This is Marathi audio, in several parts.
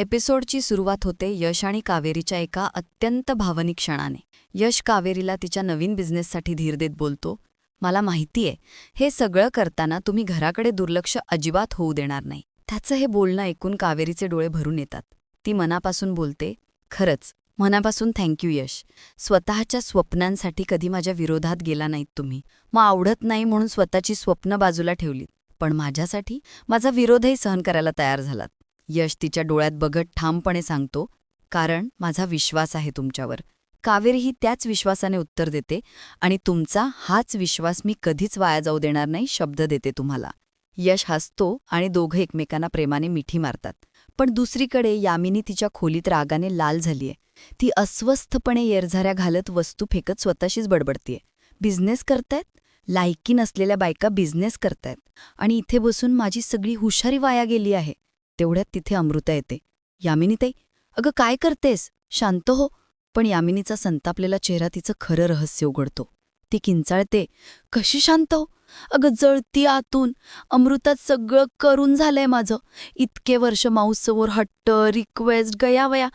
एपिसोडची सुरुवात होते यश आणि कावेरीच्या एका अत्यंत भावनिक क्षणाने. यश कावेरीला तिच्या नवीन बिझनेससाठी धीर देत बोलतो मला माहितीये हे सगळं करताना तुम्ही घराकडे दुर्लक्ष अजिबात होऊ देणार नाही. त्याचं हे बोलणं ऐकून कावेरीचे डोळे भरून येतात. ती मनापासून बोलते खरंच मनापासून थँक्यू यश. स्वतःच्या स्वप्नांसाठी कधी माझ्या विरोधात गेला नाहीत तुम्ही. मग आवडत नाही म्हणून स्वतःची स्वप्न बाजूला ठेवलीत. पण माझ्यासाठी माझा विरोधही सहन करायला तयार झालात. यश तिच्या डोळ्यात बघत ठामपणे सांगतो कारण माझा विश्वास आहे तुमच्यावर. कावेरी ही त्याच विश्वासाने उत्तर देते आणि तुमचा हाच विश्वास मी कधीच वाया जाऊ देणार नाही शब्द देते तुम्हाला. यश हसतो आणि दोघं एकमेकांना प्रेमाने मिठी मारतात. पण दुसरीकडे यामिनी तिच्या खोलीत रागाने लाल झालीये. ती अस्वस्थपणे येरझाऱ्या घालत वस्तू फेकत स्वतःशीच बडबडतीये. बिझनेस करतायत? लायकी नसलेल्या बायका बिझनेस करतायत. आणि इथे बसून माझी सगळी हुशारी वाया गेली आहे. तेवढ्यात तिथे अमृता येते. यामिनीताई अगं काय करतेस? शांत हो. पण यामिनीचा संतापलेला चेहरा तिचं खरं रहस्य उघडतो. ती किंचाळते. कशी शांत हो? अगं जळती आतून. अमृतात सगळं करून झालंय माझं. इतके वर्ष माऊससमोर हट्ट रिक्वेस्ट गयावया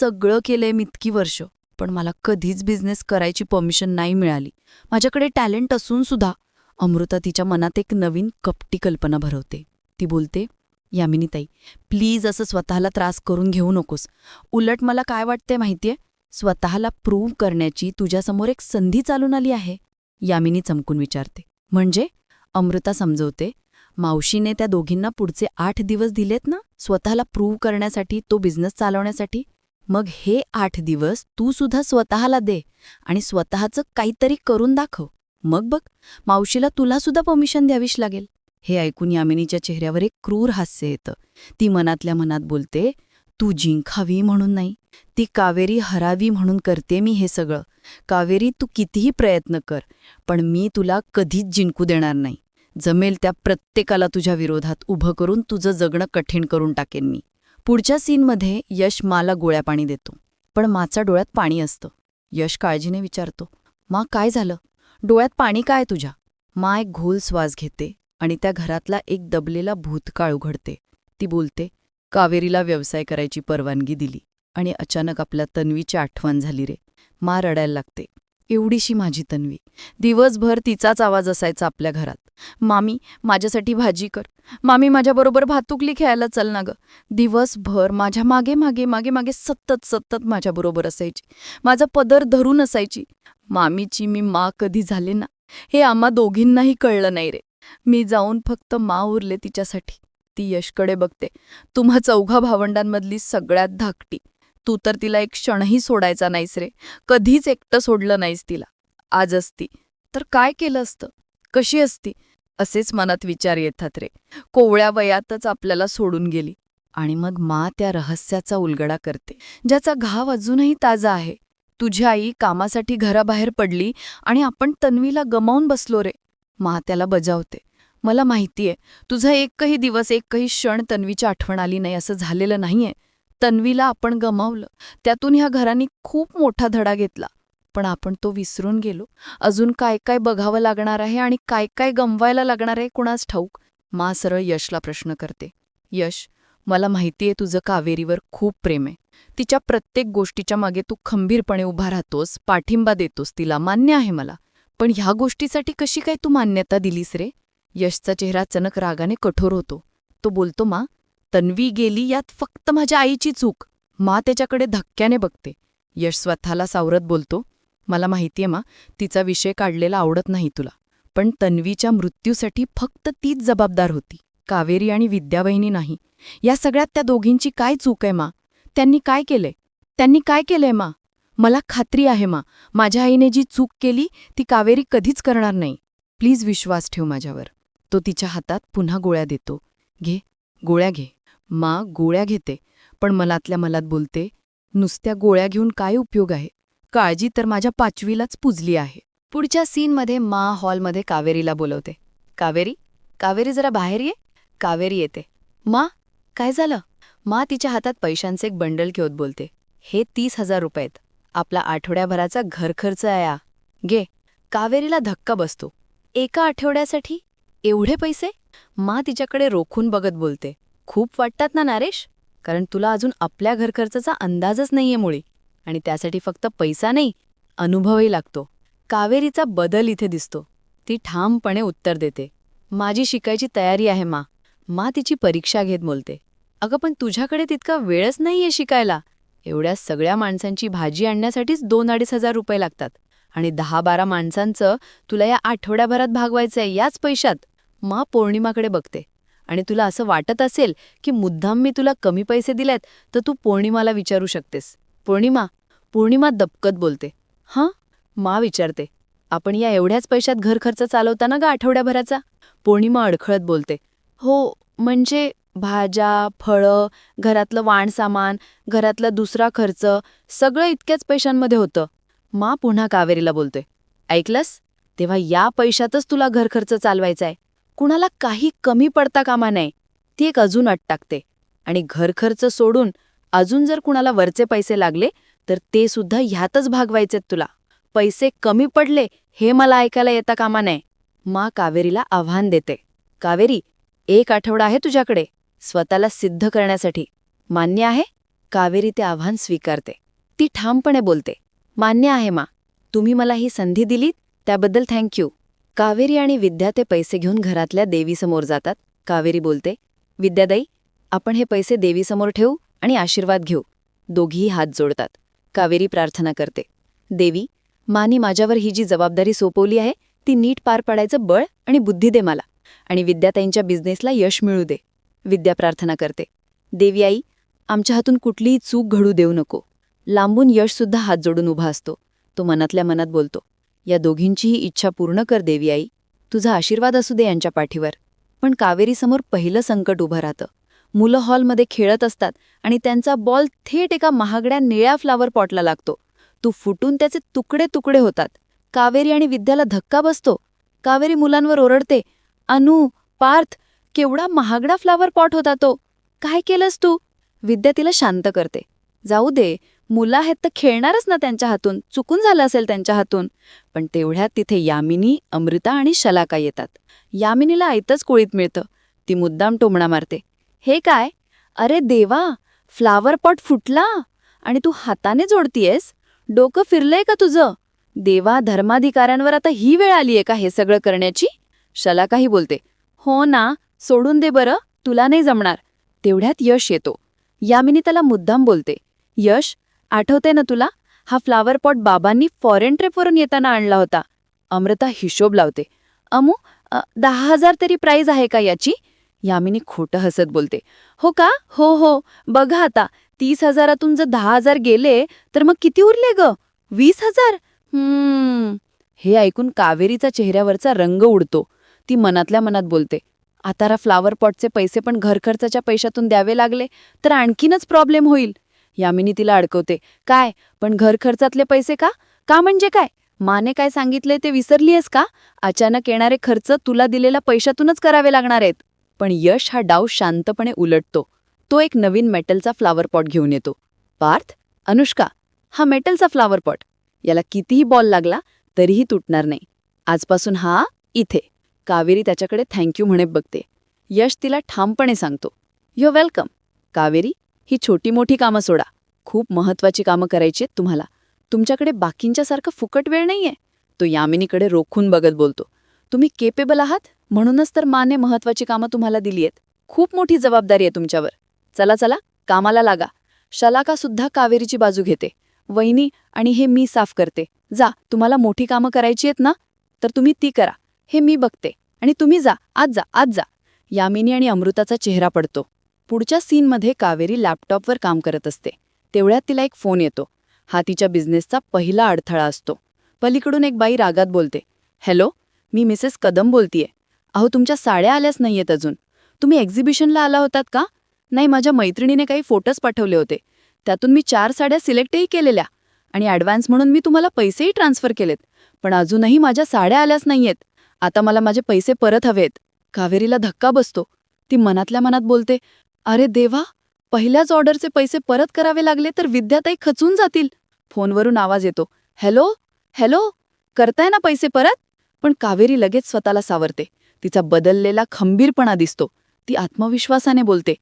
सगळं केलंय मी इतकी वर्ष. पण मला कधीच बिझनेस करायची परमिशन नाही मिळाली. माझ्याकडे टॅलेंट असून सुद्धा अमृता तिच्या मनात एक नवीन कपटी कल्पना भरवते. ती बोलते यामिनीताई प्लीज असं स्वतःला त्रास करून घेऊ नकोस. उलट मला काय वाटते माहितीये? स्वतःला प्रूव्ह करण्याची तुझ्यासमोर एक संधी चालून आली आहे. यामिनी चमकून विचारते. म्हणजे? अमृता समजवते. मावशीने त्या दोघींना पुढचे आठ दिवस दिलेत ना? स्वतःला प्रूव्ह करण्यासाठी तो बिझनेस चालवण्यासाठी? मग हे आठ दिवस तू सुद्धा स्वतःला दे आणि स्वतःचं काहीतरी करून दाखव. मग बघ मावशीला तुला सुद्धा परमिशन द्यावीच लागेल. हे ऐकून यामिनीच्या चेहऱ्यावर एक क्रूर हास्य येतं. ती मनातल्या मनात बोलते तू जिंकावी म्हणून नाही ती कावेरी हरावी म्हणून करते मी हे सगळं. कावेरी तू कितीही प्रयत्न कर पण मी तुला कधीच जिंकू देणार नाही. जमेल त्या प्रत्येकाला तुझ्या विरोधात उभं करून तुझं जगणं कठीण करून टाकेन मी. पुढच्या सीनमध्ये यश माला गोळ्या पाणी देतो पण माचा डोळ्यात पाणी असतं. यश काळजीने विचारतो मा काय झालं? डोळ्यात पाणी काय तुझ्या? मा एक घोल श्वास घेते आणि त्या घरातला एक दबलेला भूतकाळ उघडते. ती बोलते कावेरीला व्यवसाय करायची परवानगी दिली आणि अचानक आपल्या तन्वीची आठवण झाली रे. मा रडायला लागते. एवढीशी माझी तन्वी. दिवसभर तिचाच आवाज असायचा आपल्या घरात. मामी माझ्यासाठी भाजी कर. मामी माझ्याबरोबर भातुकली खेळायला चल ना गं. दिवसभर माझ्या मागे मागे मागे मागे सतत सतत माझ्याबरोबर असायची. माझा पदर धरून असायची. मामीची मी मा कधी झाले ना? हे आम्हा दोघींनाही कळलं नाही रे. मी जाऊन फक्त मा उरले तिच्यासाठी. ती यशकडे बघते. तुम्हा चौघा भावंडांमधली सगळ्यात धाकटी. तू तर तिला एक क्षणही सोडायचा नाहीस रे. कधीच एकटं सोडलं नाहीस तिला. आज असती. तर काय केलं असतं? कशी असती? असेच मनात विचार येतात रे. कोवळ्या वयातच आपल्याला सोडून गेली. आणि मग मा त्या रहस्याचा उलगडा करते. ज्याचा घाव अजूनही ताजा आहे. तुझी आई कामासाठी घराबाहेर पडली आणि आपण तन्वीला गमावून बसलो रे. मात्याला बजावते. मला माहितीये तुझा एकही दिवस एकही क्षण तन्वीची आठवण आली नाही असं झालेलं नाहीये. तन्वीला आपण गमावलं. त्यातून ह्या घरांनी खूप मोठा धडा घेतला. पण आपण तो विसरून गेलो. अजून काय काय बघावं लागणार आहे आणि काय काय गमवायला लागणार आहे कुणास ठाऊक? मा सरळ यशला प्रश्न करते. यश मला माहितीये तुझं कावेरीवर खूप प्रेम आहे. तिच्या प्रत्येक गोष्टीच्या मागे तू खंबीरपणे उभा राहतोस पाठिंबा देतोस तिला. मान्य आहे मला. पण ह्या गोष्टीसाठी कशी काय तू मान्यता दिलीस रे? यशचा चेहरा चनक रागाने कठोर होतो. तो बोलतो मा तन्वी गेली यात फक्त माझ्या आईची चूक. मा त्याच्याकडे धक्क्याने बघते. यश स्वतःला सावरत बोलतो मला माहितीये मा तिचा विषय काढलेला आवडत नाही तुला. पण तन्वीच्या मृत्यूसाठी फक्त तीच जबाबदार होती. कावेरी आणि विद्यावहिनी नाही. या सगळ्यात त्या दोघींची काय चूक आहे मा? त्यांनी काय केलंय? त्यांनी काय केलंय मा? मला खात्री आहे मा. माझ्या आईने जी चूक केली ती कावेरी कधीच करणार नाही. प्लीज विश्वास ठेव माझ्यावर. तो तिच्या हातात पुन्हा गोळ्या देतो. घे गोळ्या घे. मा गोळ्या घेते. पण मनातल्या मलात बोलते नुसत्या गोळ्या घेऊन काय उपयोग आहे? काळजी तर माझ्या पाचवीलाच पुजली आहे. पुढच्या सीनमध्ये मा हॉलमध्ये कावेरीला बोलवते. कावेरी कावेरी जरा बाहेर ये. कावेरी येते. मा काय झालं? मा तिच्या हातात पैशांचे एक बंडल घेऊन बोलते. हे तीस हजार रुपयेत आपला आठवड्याभराचा घरखर्च आया गे कावेरीला धक्का बसतो. एका आठवड्यासाठी? एवढे पैसे? मा तिच्याकडे रोखून बघत बोलते. खूप वाटतात ना नारेश? कारण तुला अजून आपल्या घरखर्चाचा अंदाजच नाहीये मुळी. आणि त्यासाठी फक्त पैसा नाही अनुभवही लागतो. कावेरीचा बदल इथे दिसतो. ती ठामपणे उत्तर देते. माझी शिकायची तयारी आहे मा. मा तिची परीक्षा घेत बोलते. अगं पण तुझ्याकडे तितका वेळच नाहीये शिकायला. एवढ्या सगळ्या माणसांची भाजी आणण्यासाठीच दोन अडीच हजार रुपये लागतात. आणि दहा बारा माणसांचं तुला या आठवड्याभरात भागवायचंय याच पैशात मा पौर्णिमाकडे बघते. आणि तुला असं वाटत असेल की मुद्दाम मी तुला कमी पैसे दिलेत तर तू पौर्णिमाला विचारू शकतेस. पौर्णिमा पौर्णिमा दबकत बोलते. हां? मा विचारते. आपण या एवढ्याच पैशात घर खर्च चालवता ना ग आठवड्याभराचा? पौर्णिमा अडखळत बोलते. हो म्हणजे भाज्या फळं घरातलं वाणसामान घरातला दुसरा खर्च सगळं इतक्याच पैशांमध्ये होतं. मा पुन्हा कावेरीला बोलते ऐकलंस? तेव्हा या पैशातच तुला घरखर्च चालवायचाय. चालवायचा आहे कुणाला काही कमी पडता कामा नाही ती एक अजून अट टाकते. आणि घरखर्च सोडून अजून जर कुणाला वरचे पैसे लागले तर ते सुद्धा ह्यातच भागवायचेत तुला. पैसे कमी पडले हे मला ऐकायला येता कामा नये. मा कावेरीला आव्हान देते. कावेरी एक आठवडा आहे तुझ्याकडे स्वतःला सिद्ध करण्यासाठी. मान्य आहे? कावेरी ते आव्हान स्वीकारते. ती ठामपणे बोलते. मान्य आहे मा. तुम्ही मला ही संधी दिलीत त्याबद्दल थँक्यू कावेरी आणि विद्या ते पैसे घेऊन घरातल्या देवीसमोर जातात. कावेरी बोलते विद्यादाई आपण हे पैसे देवीसमोर ठेवू आणि आशीर्वाद घेऊ. दोघीही हात जोडतात. कावेरी प्रार्थना करते देवी मानी माझ्यावर ही जी जबाबदारी सोपवली आहे ती नीट पार पाडायचं बळ आणि बुद्धी दे मला. आणि विद्याताईंच्या बिझनेसला यश मिळू दे. विद्या प्रार्थना करते. देवी आई आमच्या हातून कुठलीही चूक घडू देऊ नको. लांबून यशसुद्धा हात जोडून उभा असतो. तो मनातल्या मनात बोलतो या दोघींचीही इच्छा पूर्ण कर देवी आई तुझा आशीर्वाद असू दे यांच्या पाठीवर. पण कावेरीसमोर पहिलं संकट उभं राहतं. मुलं हॉलमध्ये खेळत असतात आणि त्यांचा बॉल थेट एका महागड्या निळ्या फ्लावर पॉटला लागतो. तो फुटून त्याचे तुकडे तुकडे होतात. कावेरी आणि विद्याला धक्का बसतो. कावेरी मुलांवर ओरडते अनु पार्थ केवढा महागडा फ्लावर पॉट होता तो. काय केलंस तू? विद्या तिला शांत करते. जाऊ दे मुलं आहेत तर खेळणारच ना त्यांच्या हातून. चुकून झालं असेल त्यांच्या हातून. पण तेवढ्यात तिथे यामिनी अमृता आणि शलाका येतात. यामिनीला आयतच कोळीत मिळतं. ती मुद्दाम टोमणा मारते. हे काय? अरे देवा फ्लावर पॉट फुटला? आणि तू हाताने जोडतीयस? डोकं फिरलंय का तुझं? देवा धर्माधिकाऱ्यांवर आता ही वेळ आलीये का हे सगळं करण्याची? शलाकाही बोलते. हो ना सोडून दे बरं तुला नाही जमणार. तेवढ्यात यश येतो. यामिनी त्याला मुद्दाम बोलते. यश आठवते ना तुला? हा फ्लावर पॉट बाबांनी फॉरेन ट्रिपवरून येताना आणला होता. अमृता हिशोब लावते. अमू दहा हजार तरी प्राईज आहे का याची? यामिनी खोटं हसत बोलते. हो का? हो हो. बघा आता. तीस हजारातून जर दहा हजार गेले तर मग किती उरले ग? वीस हजार? हम्म. हे ऐकून कावेरीचा चेहऱ्यावरचा रंग उडतो. ती मनातल्या मनात बोलते आता फ्लावर पॉटचे पैसे पण घरखर्चाच्या पैशातून द्यावे लागले तर आणखीनच प्रॉब्लेम होईल. यामिनी तिला अडकवते काय पण घरखर्चातले पैसे का? का म्हणजे काय? माने काय सांगितले ते विसरलीयस का? अचानक येणारे खर्च तुला दिलेल्या पैशातूनच करावे लागणार आहेत. पण यश हा डाव शांतपणे उलटतो. तो एक नवीन मेटलचा फ्लावर पॉट घेऊन येतो. पार्थ अनुष्का हा मेटलचा फ्लावर पॉट याला कितीही बॉल लागला तरीही तुटणार नाही. आजपासून हा इथे. कावेरी त्याच्याकडे थँक्यू म्हणे बघते. यश तिला ठामपणे सांगतो. यू वेलकम कावेरी ही छोटी मोठी कामं सोडा. खूप महत्त्वाची कामं करायची आहेत तुम्हाला. तुमच्याकडे बाकींच्यासारखं फुकट वेळ नाहीये. तो यामिनीकडे रोखून बघत बोलतो. तुम्ही केपेबल आहात? म्हणूनच तर माने महत्त्वाची कामं तुम्हाला दिली आहेत. खूप मोठी जबाबदारी आहे तुमच्यावर. चला चला कामाला लागा. शलाका सुद्धा कावेरीची बाजू घेते. वहिनी आणि हे मी साफ करते. जा तुम्हाला मोठी कामं करायची आहेत ना? तर तुम्ही ती करा. हे मी बघते. आणि तुम्ही जा. आज जा. आज जा. यामिनी आणि अमृताचा चेहरा पडतो. पुढच्या सीनमध्ये कावेरी लॅपटॉपवर काम करत असते. तेवढ्यात तिला एक फोन येतो. हा तिच्या बिझनेसचा पहिला अडथळा असतो. पलीकडून एक बाई रागात बोलते. हॅलो मी मिसेस कदम बोलतीये. अहो तुमच्या साड्या आल्याच नाहीयेत अजून. तुम्ही एक्झिबिशनला आला होतात का? नाही माझ्या मैत्रिणीने काही फोटोज पाठवले होते. त्यातून मी चार साड्या सिलेक्टही केलेल्या. आणि ॲडव्हान्स म्हणून मी तुम्हाला पैसेही ट्रान्सफर केलेत. पण अजूनही माझ्या साड्या आल्याच नाहीयेत. आता मला माझे पैसे परत हवेत. कावेरीला धक्का बसतो. ती मनातल्या मनात बोलते अरे देवा पहिल्याच ऑर्डरचे पैसे परत करावे लागले तर विद्याताई खचून जातील. फोनवरून आवाज येतो हॅलो हॅलो करताय ना पैसे परत? पण कावेरी लगेच स्वतःला सावरते. तिचा बदललेला खंबीरपणा दिसतो. ती आत्मविश्वासाने बोलते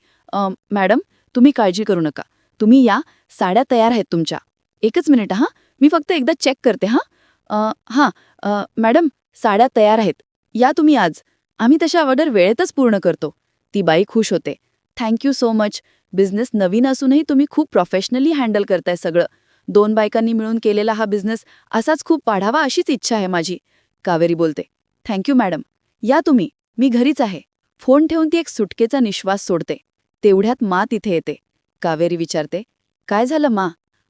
मॅडम तुम्ही काळजी करू नका. तुम्ही या साड्या तयार आहेत तुमच्या. एकच मिनिट हां? मी फक्त एकदा चेक करते हां? हां मॅडम साड्या तयार आहेत. या तुम्ही आज. आम्ही तशा ऑर्डर वेळेतच पूर्ण करतो. ती बाई खुश होते. Thank you so much business नवीन असूनही तुम्ही खूप प्रोफेशनली हँडल करताय सगळं. दोन बायकांनी मिळून केलेला हा बिझनेस असाच खूप वाढावा अशीच इच्छा आहे माझी. कावेरी बोलते. थँक्यू मॅडम या तुम्ही. मी घरीच आहे. फोन ठेवून ती एक सुटकेचा निश्वास सोडते. तेवढ्यात मा तिथे येते. कावेरी विचारते. काय झालं मा?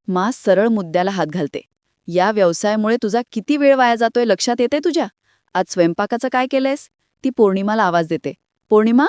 मा सरळ मुद्द्याला हात घालते. या व्यवसायामुळे तुझा किती वेळ वाया जातोय लक्षात येते तुझ्या? आज स्वयंपाकाचं काय केलंयस? ती पौर्णिमाला आवाज देते. पौर्णिमा?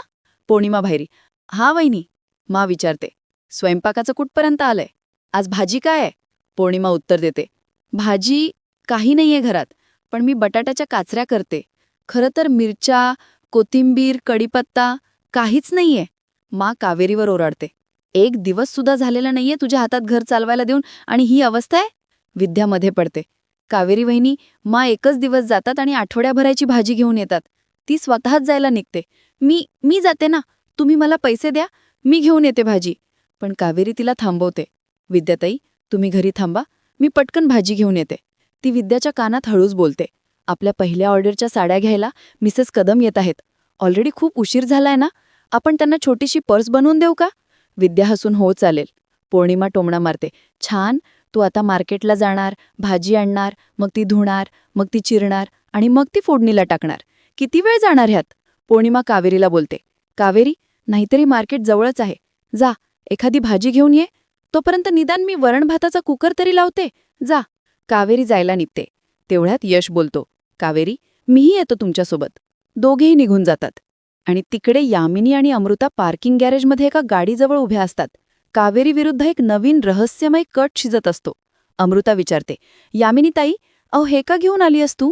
पौर्णिमा भाईरी. हा वहिनी मा विचारते. स्वयंपाकाचं कुठपर्यंत आलंय? आज भाजी काय आहे? पौर्णिमा उत्तर देते. भाजी काही नाहीये घरात पण मी बटाट्याच्या काचऱ्या करते. खरं तर मिरच्या कोथिंबीर कढीपत्ता काहीच नाहीये. मा कावेरीवर ओरडते. एक दिवस सुद्धा झालेला नाहीये तुझ्या हातात घर चालवायला देऊन आणि ही अवस्था आहे? विद्यामध्ये पडते. कावेरी वहिनी मा एकच दिवस जातात आणि आठवड्याभराची भाजी घेऊन येतात. ती स्वतःच जायला निघते. मी मी जाते ना? तुम्ही मला पैसे द्या मी घेऊन येते भाजी. पण कावेरी तिला थांबवते. विद्याताई तुम्ही घरी थांबा मी पटकन भाजी घेऊन येते. ती विद्याच्या कानात हळूच बोलते. आपल्या पहिल्या ऑर्डरच्या साड्या घ्यायला मिसेस कदम येत आहेत. ऑलरेडी खूप उशीर झालाय ना? आपण त्यांना छोटीशी पर्स बनवून देऊ का? विद्या हसून हो चालेल. पौर्णिमा टोमणा मारते. छान तू आता मार्केटला जाणार भाजी आणणार मग ती धुणार मग ती चिरणार आणि मग ती फोडणीला टाकणार. किती वेळ जाणार ह्यात? पौर्णिमा कावेरीला बोलते. कावेरी नाहीतरी मार्केट जवळच आहे. जा एखादी भाजी घेऊन ये. तोपर्यंत निदान मी वरण भाताचा कुकर तरी लावते. जा. कावेरी जायला निघते. तेवढ्यात यश बोलतो. कावेरी मीही येतो तुमच्यासोबत. दोघेही निघून जातात. आणि तिकडे यामिनी आणि अमृता पार्किंग गॅरेजमध्ये एका गाडीजवळ उभ्या असतात. कावेरीविरुद्ध एक नवीन रहस्यमय कट शिजत असतो. अमृता विचारते यामिनी ताई अहो हे का घेऊन आली अस तू?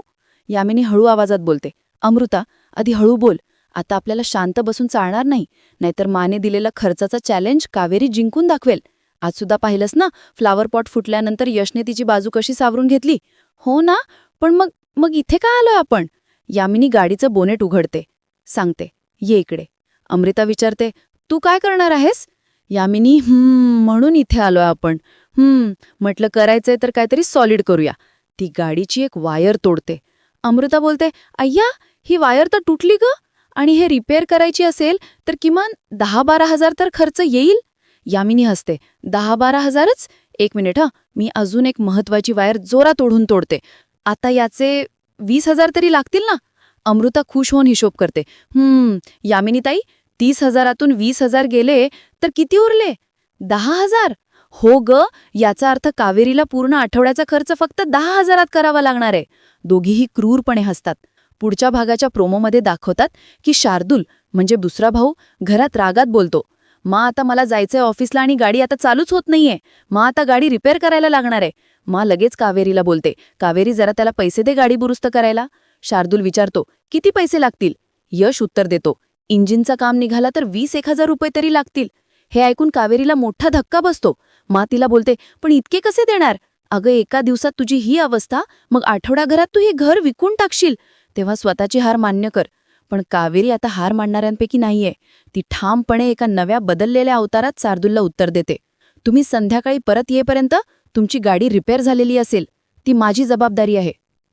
यामिनी हळू आवाजात बोलते अमृता आधी हळू बोल. आता आपल्याला शांत बसून चालणार नाही. नाहीतर माने दिलेला खर्चाचा चॅलेंज कावेरी जिंकून दाखवेल. आज सुद्धा पाहिलंस ना फ्लावर पॉट फुटल्यानंतर यशने तिची बाजू कशी सावरून घेतली? हो ना? पण मग मग इथे का आलोय आपण? यामिनी गाडीचं बोनेट उघडते सांगते ये इकडे. अमृता विचारते तू काय करणार आहेस? यामिनी हम्म म्हणून इथे आलोय आपण. हम्म म्हटलं करायचंय तर काहीतरी सॉलिड करूया. ती गाडीची एक वायर तोडते. अमृता बोलते अय्या ही वायर तर तुटली ग. आणि हे रिपेअर करायची असेल तर किमान दहा बारा हजार तर खर्च येईल. यामिनी हसते दहा बारा हजारच? एक मिनिट हं. मी अजून एक महत्वाची वायर जोरात ओढून तोडते. आता याचे वीस हजार तरी लागतील ना? अमृता खुश होऊन हिशोब करते हम्म यामिनी ताई तीस हजारातून वीस हजार गेले तर किती उरले? दहा हजार? हो ग याचा अर्थ कावेरीला पूर्ण आठवड्याचा खर्च फक्त दहा हजारात करावा लागणार आहे. दोघीही क्रूरपणे हसतात. पुढच्या भागाच्या प्रोमोमध्ये दाखवतात की शार्दूल म्हणजे दुसरा भाऊ घरात रागात बोलतो. मा आता मला जायचंय ऑफिसला आणि गाडी आता चालूच होत नाहीये. मा आता गाडी रिपेअर करायला लागणार आहे. मा लगेच कावेरीला बोलते. कावेरी जरा त्याला पैसे दे गाडी दुरुस्त करायला. शार्दूल विचारतो किती पैसे लागतील? यश उत्तर देतो इंजिनचं काम निघाला तर वीस एक हजार रुपये तरी लागतील. हे ऐकून कावेरीला मोठा धक्का बसतो. मा तिला बोलते पण इतके कसे देणार? अगं एका दिवसात तुझी ही अवस्था मग आठवडाभरात तू हे घर विकून टाकशील. तेव्हा स्वतःची हार मान्य कर. पण कावेरी आता हार मानणाऱ्यांपैकी नाहीये. ती ठामपणे एका नव्या बदललेल्या अवतारात शार्दूलला उत्तर देते. तुम्ही संध्याकाळी परत येईपर्यंत तुमची गाडी रिपेअर झालेली असेल. ती माझी जबाबदारी आहे.